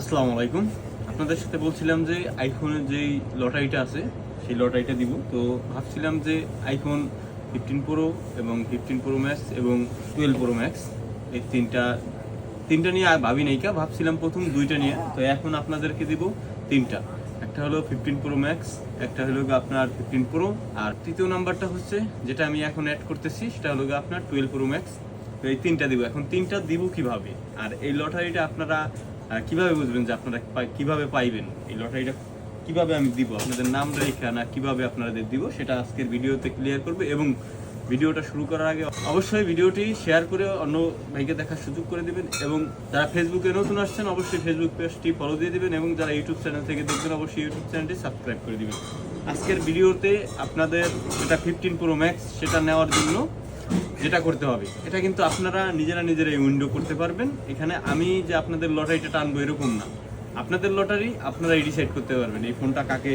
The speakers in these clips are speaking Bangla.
আসসালামু আলাইকুম। আপনাদের সাথে বলছিলাম যে আইফোনের যেই লটারিটা আছে, সেই লটারিটা দিব। তো ভাবছিলাম যে আইফোন ফিফটিন প্রো এবং ফিফটিন প্রো ম্যাক্স এবং টুয়েলভ প্রো ম্যাক্স এই তিনটা তিনটা নিয়ে আর ভাবি নাইকা ভাবছিলাম প্রথম দুইটা নিয়ে। তো এখন আপনাদেরকে দিব তিনটা। একটা হলো ফিফটিন প্রো ম্যাক্স একটা হলো আপনার ফিফটিন প্রো আর তৃতীয় নাম্বারটা হচ্ছে যেটা আমি এখন অ্যাড করতেছি, সেটা হলো আপনার টুয়েলভ প্রো ম্যাক্স তো এই তিনটা দিব। এখন তিনটা দিব কীভাবে? আর এই লটারিটা আপনারা কীভাবে বুঝবেন যে আপনারা কীভাবে পাইবেন এই লটারিটা? কীভাবে আমি দিব? আপনাদের নাম রেখা না কীভাবে আপনাদের দিব? সেটা আজকের ভিডিওতে ক্লিয়ার করবে এবং ভিডিওটা শুরু করার আগে অবশ্যই ভিডিওটি শেয়ার করে অন্য ভাইকে দেখার সুযোগ করে দিবেন এবং যারা ফেসবুকে নতুন আসছেন, অবশ্যই ফেসবুক পেজটি ফলো দিয়ে দিবেন এবং যারা ইউটিউব চ্যানেল থেকে দেখবেন, অবশ্যই ইউটিউব চ্যানেলটি সাবস্ক্রাইব করে দিবেন। আজকের ভিডিওতে আপনাদের যেটা ফিফটিন প্রো ম্যাক্স সেটা নেওয়ার জন্য যেটা করতে হবে, এটা কিন্তু আপনারা নিজেরা নিজেরাই উইন্ডো করতে পারবেন। এখানে আমি যে আপনাদের লটারিটা টানবো এরকম না। আপনাদের লটারি আপনারাই ডিসাইড করতে পারবেন এই ফোনটা কাকে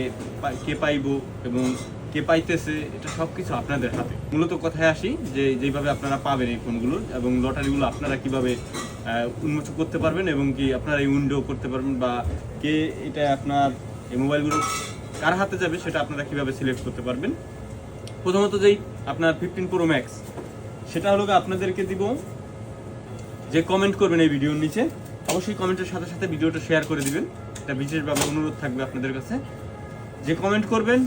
কে পাইবো এবং কে পাইতেছে, এটা সব কিছু আপনাদের হাতে। মূলত কথায় আসি যে যেভাবে আপনারা পাবেন এই ফোনগুলো এবং লটারিগুলো আপনারা কীভাবে উন্মোচন করতে পারবেন এবং কি আপনারা এই উইন্ডো করতে পারবেন বা কে এটা আপনার এই মোবাইলগুলো কার হাতে যাবে সেটা আপনারা কীভাবে সিলেক্ট করতে পারবেন। প্রথমত যেই আপনার ফিফটিন প্রো ম্যাক্স সেটা হলো আপনাদেরকে দিব যে কমেন্ট করবেন এই ভিডিওর নিচে, অবশ্যই কমেন্টের সাথে সাথে ভিডিওটা শেয়ার করে দিবেন। এটা বিশেষভাবে অনুরোধ থাকবে আপনাদের কাছে। যে কমেন্ট করবেন,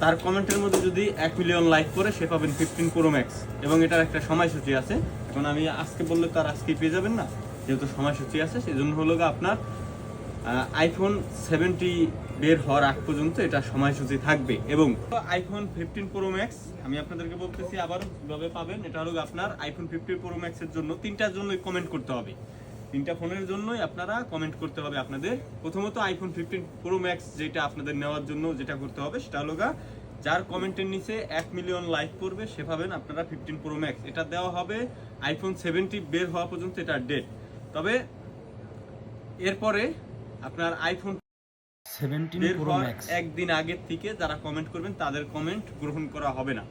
তার কমেন্টের মধ্যে যদি এক মিলিয়ন লাইক করে, সে পাবেন ফিফটিন প্রো ম্যাক্স এবং এটার একটা সময়সূচি আছে। এখন আমি আজকে বললে তার আজকেই পেয়ে যাবেন না। যেহেতু সময়সূচি আছে সেই জন্য হলো আপনার আইফোন সেভেন্টি বের হওয়ার আগ পর্যন্ত এটা সময়সূচি থাকবে এবং আইফোন ফিফটিন প্রো ম্যাক্স আমি আপনাদেরকে বলতেছি আবার কীভাবে পাবেন এটা হলো আপনার আইফোন ফিফটিন প্রো ম্যাক্সের জন্য তিনটার জন্যই কমেন্ট করতে হবে। তিনটা ফোনের জন্যই আপনারা কমেন্ট করতে হবে আপনাদের। প্রথমত আইফোন ফিফটিন প্রো ম্যাক্স যেটা আপনাদের নেওয়ার জন্য যেটা করতে হবে সেটা হলো গা, যার কমেন্টের নিচে এক মিলিয়ন লাইক করবে সে পাবেন আপনারা ফিফটিন প্রো ম্যাক্স এটা দেওয়া হবে আইফোন সেভেন্টি বের হওয়া পর্যন্ত এটা ডেট তবে এরপরে আপনার আইফোন একদিন আগের থেকে যারা কমেন্ট করবেন তাদের কমেন্ট গ্রহণ করা হবে না।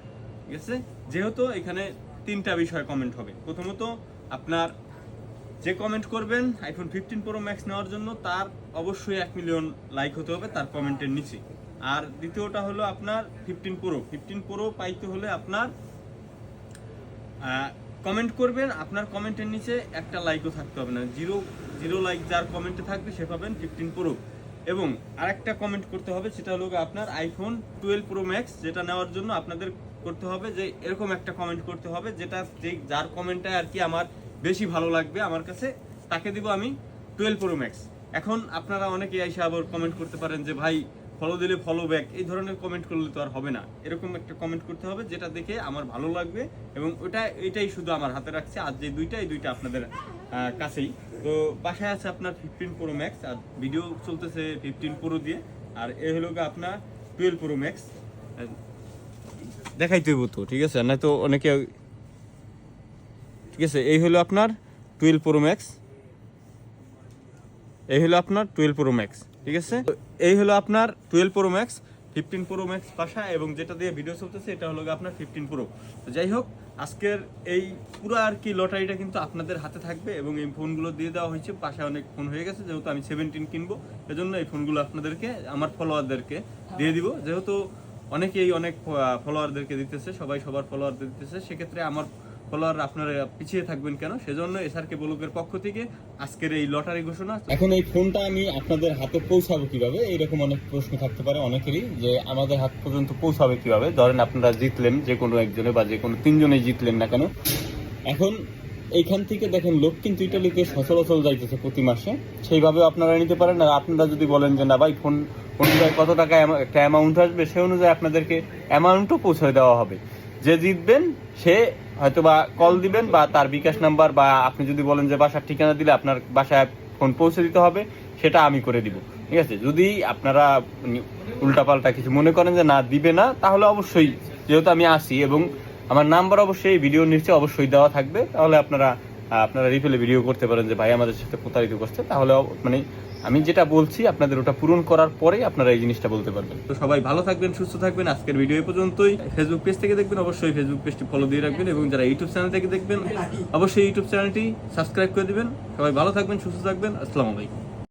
ঠিক আছে? যেহেতু এখানে তিনটা বিষয় কমেন্ট হবে। প্রথমত আপনার যে কমেন্ট করবেন আইফোন ফিফটিন প্রো ম্যাক্স নেওয়ার জন্য তার অবশ্যই এক মিলিয়ন লাইক হতে হবে তার কমেন্টের নিচে। আর দ্বিতীয়টা হলো আপনার ফিফটিন প্রো ফিফটিন প্রো পাইতে হলে আপনার কমেন্ট করবেন আপনার কমেন্টের নিচে একটা লাইকও থাকতে হবে না। জিরো জিরো লাইক যার কমেন্টে থাকবে সে পাবেন ফিফটিন প্রো এবং আরেকটা কমেন্ট করতে হবে, সেটা হলো আপনার আইফোন টুয়েলভ প্রো ম্যাক্স যেটা নেওয়ার জন্য আপনাদের করতে হবে যে এরকম একটা কমেন্ট করতে হবে, যেটা যার কমেন্টটা আর কি আমার বেশি ভালো লাগবে, আমার কাছে, তাকে দিব আমি টুয়েলভ প্রো ম্যাক্স এখন আপনারা অনেকে এসে আবার কমেন্ট করতে পারেন যে, ভাই ফলো দিলে ফলো ব্যাক এই ধরনের কমেন্ট করলে তো আর হবে না। এরকম একটা কমেন্ট করতে হবে, যেটা দেখে আমার ভালো লাগবে এবং ওটা, এটাই শুধু আমার হাতে রাখছে। আর যে দুইটা, এই দুইটা আপনাদের কাছেই। তো বাসায় আছে আপনার ফিফটিন প্রো ম্যাক্স আর ভিডিও চলতেছে ফিফটিন প্রো দিয়ে। আর এ হলো আপনার টুয়েলভ প্রো ম্যাক্স দেখাইতে হইব তো, ঠিক আছে? না তো অনেকে ঠিক আছে, এই হলো আপনার টুয়েলভ প্রো ম্যাক্স এই হলো আপনার টুয়েলভ প্রো ম্যাক্স ঠিক আছে? এই হলো আপনার twelve pro max fifteen pro max পাশা এবং যেটা দিয়ে ভিডিও চলতেছে, এটা হলো আপনার ফিফটিন প্রো তো যাই হোক, আজকের এই পুরো আর কি লটারিটা কিন্তু আপনাদের হাতে থাকবে এবং এই ফোনগুলো দিয়ে দেওয়া হয়েছে। পাশে অনেক ফোন হয়ে গেছে, যেহেতু আমি সেভেন্টিন কিনবো, এজন্য এই ফোনগুলো আপনাদেরকে, আমার ফলোয়ারদেরকে দিয়ে দিব। যেহেতু অনেকেই অনেক ফলোয়ারদেরকে দিতেছে, সবাই সবার ফলোয়ারদের দিতেছে, সেক্ষেত্রে আমার ফলোয়ার আপনারা পিছিয়ে থাকবেন কেন? সেজন্য এসআরকে বলুকের পক্ষ থেকে আজকের এই লটারি ঘোষণা। এখন এই ফোনটা আমি আপনাদের হাতে পৌঁছাবো কীভাবে? এইরকম অনেক প্রশ্ন থাকতে পারে অনেকেরই যে আমাদের হাত পর্যন্ত পৌঁছাবে কীভাবে? ধরেন আপনারা জিতলেন যে কোনো একজনে বা যে কোনো তিনজনে জিতলেন না কেন। এখন এইখান থেকে দেখেন লোক কিন্তু ইটালিতে সচরাচর যাইতেছে প্রতি মাসে। সেইভাবে আপনারা নিতে পারেন। আর আপনারা যদি বলেন যে, না ভাই, ফোন অনুযায়ী কত টাকা একটা অ্যামাউন্ট আসবে? সে অনুযায়ী আপনাদেরকে অ্যামাউন্টও পৌঁছে দেওয়া হবে। যে জিতবেন, সে হয়তো বা কল দিবেন বা তার বিকাশ নাম্বার বা আপনি যদি বলেন যে বাসার ঠিকানা দিলে আপনার বাসায় ফোন পৌঁছে দিতে হবে, সেটা আমি করে দিব। ঠিক আছে? যদি আপনারা উল্টাপাল্টা কিছু মনে করেন যে না, দিবে না, তাহলে অবশ্যই, যেহেতু আমি আসি এবং আমার নাম্বার অবশ্যই ভিডিও নিচ্ছে অবশ্যই দেওয়া থাকবে, তাহলে আপনারা আপনারা রিপ্লে ভিডিও করতে পারেন যে ভাই আমাদের সাথে প্রতারিত করছে, তাহলে মানে আমি যেটা বলছি, আপনাদের ওটা পূরণ করার পরে আপনারা এই জিনিসটা বলতে পারবেন। তো সবাই ভালো থাকবেন, সুস্থ থাকবেন। আজকের ভিডিও এই পর্যন্তই। ফেসবুক পেজ থেকে দেখবেন, অবশ্যই ফেসবুক পেজটি ফলো দিয়ে রাখবেন এবং যারা ইউটিউব চ্যানেল থেকে দেখবেন, অবশ্যই ইউটিউব চ্যানেলটি সাবস্ক্রাইব করে দেবেন। সবাই ভালো থাকবেন, সুস্থ থাকবেন। আসসালামু আলাইকুম।